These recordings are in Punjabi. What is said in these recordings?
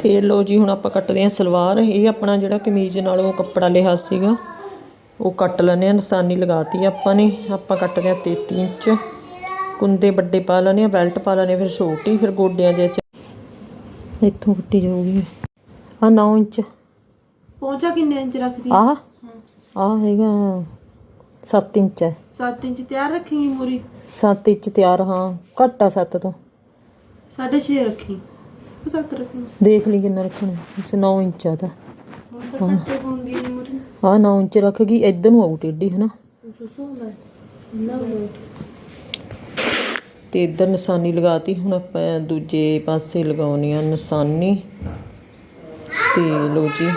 ਤੇ ਲੋ ਜੀ ਹੁਣ ਆਪਾਂ ਕੱਟਦੇ ਹਾਂ ਸਲਵਾਰ। ਇਹ ਆਪਣਾ ਜਿਹੜਾ ਕਮੀਜ਼ ਨਾਲ ਉਹ ਕੱਪੜਾ ਲਿਆ ਸੀਗਾ। ਉਹ ਕੱਟ ਲੈਣੇ ਆ ਨਿਸ਼ਾਨੀ ਲਗਾਤੀ ਆਪਾਂ ਨੇ। ਆਪਾਂ ਕੱਟਦੇ ਹਾਂ 33 ਇੰਚ। ਕੁੰਦੇ ਵੱਡੇ ਪਾ ਲੈਣੇ ਆ ਬੈਲਟ ਪਾ ਲੈਣੇ ਫਿਰ ਛੋਟੀ ਫਿਰ ਗੋਡਿਆਂ ਚ। ਇੱਥੋਂ ਕੱਟੀ ਜਾਊਗੀ। ਆ 9 ਇੰਚ। ਪਹੁੰਚਾ ਕਿੰਨੇ ਇੰਚ ਰੱਖਦੀ ਆਹ ਆਹ ਹੈਗਾ 7 ਇੰਚ ਹੈ। 7 ਇੰਚ ਤਿਆਰ ਰੱਖੇਂਗੀ ਮੂਰੀ? 7 ਇੰਚ ਤਿਆਰ ਹਾਂ। ਘੱਟ ਆ 7 ਤੋਂ। 6.5 ਰੱਖੀ। 7 ਰੱਖੀ ਦੇਖ ਲਈ ਕਿੰਨਾ ਰੱਖਣਾ ਇਸ 9 ਇੰਚ ਆ ਤਾਂ। ਹੁੰਦੀ ਹੈ ਮੂਰੀ। ਆ 9 ਇੰਚ ਰੱਖ ਗਈ ਇੱਧਰ ਨੂੰ ਆਊ ਟੇਢੀ ਹਨਾ? ਨਾ ਤੇ ਇੱਧਰ ਨਿਸ਼ਾਨੀ ਲਗਾਤੀ ਹੁਣ ਆਪਾਂ ਦੂਜੇ ਪਾਸੇ ਲਗਾਉਣੀ ਆ ਨਿਸ਼ਾਨੀ। ਤੇ ਲੋ ਜੀ।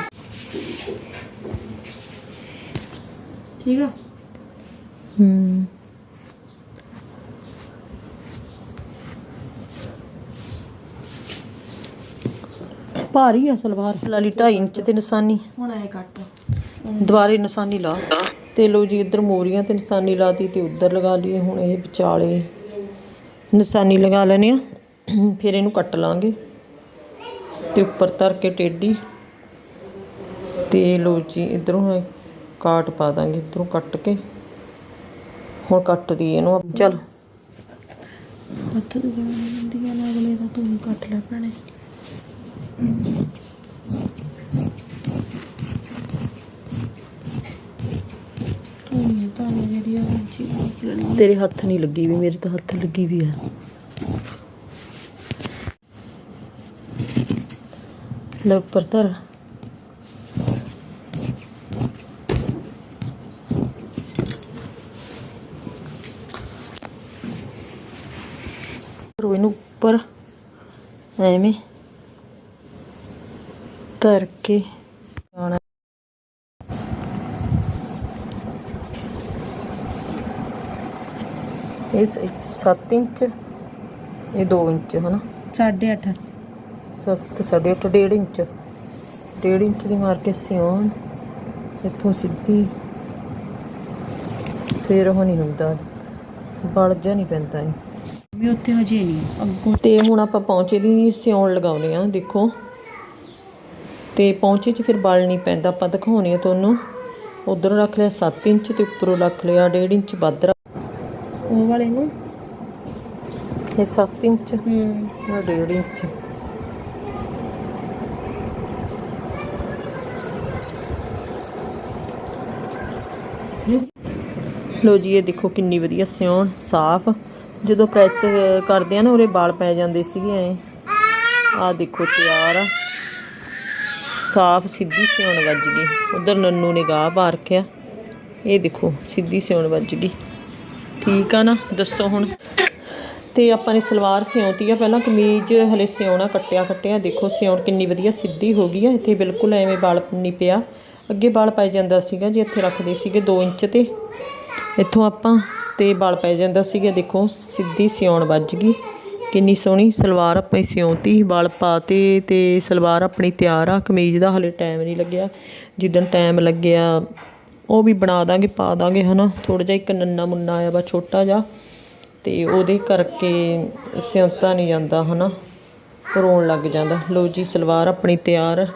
ਠੀਕ ਆ? ਹੂੰ। ਭਾਰੀ ਆ ਸਲਵਾਰ। ਲਾਲੀ 2.5 ਇੰਚ ਤੇ ਨਿਸ਼ਾਨੀ। ਹੁਣ ਐ ਕੱਟ। ਦੁਬਾਰੇ ਨਿਸ਼ਾਨੀ ਲਾ। ਤੇ ਲੋ ਜੀ ਇੱਧਰ ਮੋਰੀਆਂ ਤੇ ਨਿਸ਼ਾਨੀ ਲਾਤੀ ਤੇ ਉੱਧਰ ਲਗਾ ਲਈਏ ਹੁਣ ਇਹ ਵਿਚਾਲੇ। ਨਿਸ਼ਾਨੀ ਲਗਾ ਲੈਣੇ ਆ ਫਿਰ ਇਹਨੂੰ ਕੱਟ ਲਾਂਗੇ। ਤੇ ਉੱਪਰ ਧਰ ਕੇ ਟੇਢੀ। ਤੇ ਲੋ ਜੀ ਇਧਰੋਂ ਕਾਟ ਪਾ ਦਾਂਗੇ ਇਧਰੋਂ ਕੱਟ ਕੇ। ਹੁਣ ਕੱਟ ਦੀ ਇਹਨੂੰ ਚਲ। ਹੱਥ ਦੀ ਹੁੰਦੀ ਆ ਨਾ ਅਗਲੇ ਦਾ ਤੂੰ ਕੱਟ ਲੈ ਭੈਣੇ ਤੂੰ ਹੀ ਤਾਂ ਜਿਹੜੀ ਆ ਚੀਜ਼ ਲੈਣੀ ਤੇਰੇ ਹੱਥ ਨਹੀਂ ਲੱਗੀ ਵੀ, ਮੇਰੇ ਤਾਂ ਹੱਥ ਲੱਗੀ ਵੀ ਆ। ਲੈ ਉੱਪਰ ਧਰ। ਰੋ ਇਹਨੂੰ ਉੱਪਰ। ਐਵੇਂ। ਧਰ ਕੇ ਆਉਣਾ। ਇਹ 7 ਇੰਚ ਇਹ 2 ਇੰਚ ਹਨਾ? 8.5 ਸੱਤ ਸਾਢੇ ਅੱਠ ਡੇਢ ਇੰਚ। ਡੇਢ ਇੰਚ ਦੀ ਮਾਰ ਕੇ ਸਿਉਣ ਇੱਥੋਂ ਸਿੱਧੀ ਫੇਰ ਉਹ ਨਹੀਂ ਹੁੰਦਾ। ਬਲ ਜਾ ਨਹੀਂ ਪੈਂਦਾ ਇਹ। ਵੀ ਉੱਥੇ ਹਜੇ ਨਹੀਂ। ਅੱਗੋਂ ਤੇ ਹੁਣ ਆਪਾਂ ਪੌਂਚੇ ਦੀ ਸਿਉਣ ਲਗਾਉਣੀ ਆ ਦੇਖੋ। ਤੇ ਪੌਂਚੇ 'ਚ ਫਿਰ ਬਲ ਨਹੀਂ ਪੈਂਦਾ। ਆਪਾਂ ਦਿਖਾਉਣੀ ਆ ਤੁਹਾਨੂੰ। ਉਧਰੋਂ ਰੱਖ ਲਿਆ 7 ਇੰਚ ਤੇ ਉੱਪਰੋਂ ਰੱਖ ਲਿਆ 1.5 ਇੰਚ ਵੱਧ ਉਹ ਵਾਲੇ ਨੂੰ? ਇਹ 7 ਇੰਚ। ਹੂੰ। ਇਹ 1.5 ਇੰਚ। ਲੋ ਜੀ ਇਹ ਦੇਖੋ ਕਿੰਨੀ ਵਧੀਆ ਸਿਉਣ ਸਾਫ਼। ਜਦੋਂ ਪ੍ਰੈਸ ਕਰਦੇ ਆ ਨਾ ਉਹਦੇ ਵਾਲ ਪੈ ਜਾਂਦੇ ਸੀਗੇ ਐ। ਆ ਦੇਖੋ ਤਿਆਰ ਆ। ਸਾਫ਼ ਸਿੱਧੀ ਸਿਉਣ ਵੱਜ ਗਈ। ਉਧਰ ਨੰਨੂ ਨੇ ਗਾਹ ਪਾ ਰੱਖਿਆ। ਇਹ ਦੇਖੋ, ਸਿੱਧੀ ਸਿਉਣ ਵੱਜ ਗਈ। ਠੀਕ ਆ ਨਾ? ਦੱਸੋ ਹੁਣ। ਤੇ ਆਪਾਂ ਨੇ ਸਲਵਾਰ ਸਿਉਂਤੀ ਆ। ਪਹਿਲਾਂ ਕਮੀਜ਼ ਹਲੇ ਸਿਉਣਾ ਕੱਟਿਆ ਕੱਟਿਆ। ਦੇਖੋ, ਸਿਉਣ ਕਿੰਨੀ ਵਧੀਆ ਸਿੱਧੀ ਹੋ ਗਈ ਆ। ਇੱਥੇ ਬਿਲਕੁਲ ਐਵੇਂ ਵਾਲ ਨਹੀਂ ਪਿਆ। ਅੱਗੇ ਵਾਲ ਪੈ ਜਾਂਦਾ ਸੀਗਾ ਜੇ ਇੱਥੇ ਰੱਖਦੇ ਸੀਗੇ 2 ਇੰਚ ਤੇ। ਇੱਥੋਂ ਆਪਾਂ ਤੇ ਵਾਲ ਪੈ ਜਾਂਦਾ ਸੀਗਾ। ਦੇਖੋ, ਸਿੱਧੀ ਸਿਉਣ ਵੱਜ ਗਈ। ਕਿੰਨੀ ਸੋਹਣੀ ਸਲਵਾਰ ਆਪਾਂ ਸਿਉਂਤੀ ਵਾਲ ਪਾਤੇ ਤੇ ਸਲਵਾਰ ਆਪਣੀ ਤਿਆਰ ਆ, ਕਮੀਜ਼ ਦਾ ਹਲੇ ਟਾਈਮ ਨਹੀਂ ਲੱਗਿਆ। ਜਿੱਦਣ ਟਾਈਮ ਲੱਗਿਆ, ਉਹ ਵੀ ਬਣਾ ਦਾਂਗੇ, ਪਾ ਦਾਂਗੇ, ਹਨਾ। ਥੋੜਾ ਜਿਹਾ ਇੱਕ ਨੰਨਾ ਮੁੰਨਾ ਆਇਆ ਵਾ, ਛੋਟਾ ਜਿਹਾ। ਤੇ ਉਹਦੇ ਕਰਕੇ ਸਿਉਂਤਾ ਨਹੀਂ ਜਾਂਦਾ, ਹਨਾ। ਰੋਣ ਲੱਗ ਜਾਂਦਾ। ਲੋ ਜੀ, ਸਲਵਾਰ ਆਪਣੀ ਤਿਆਰ।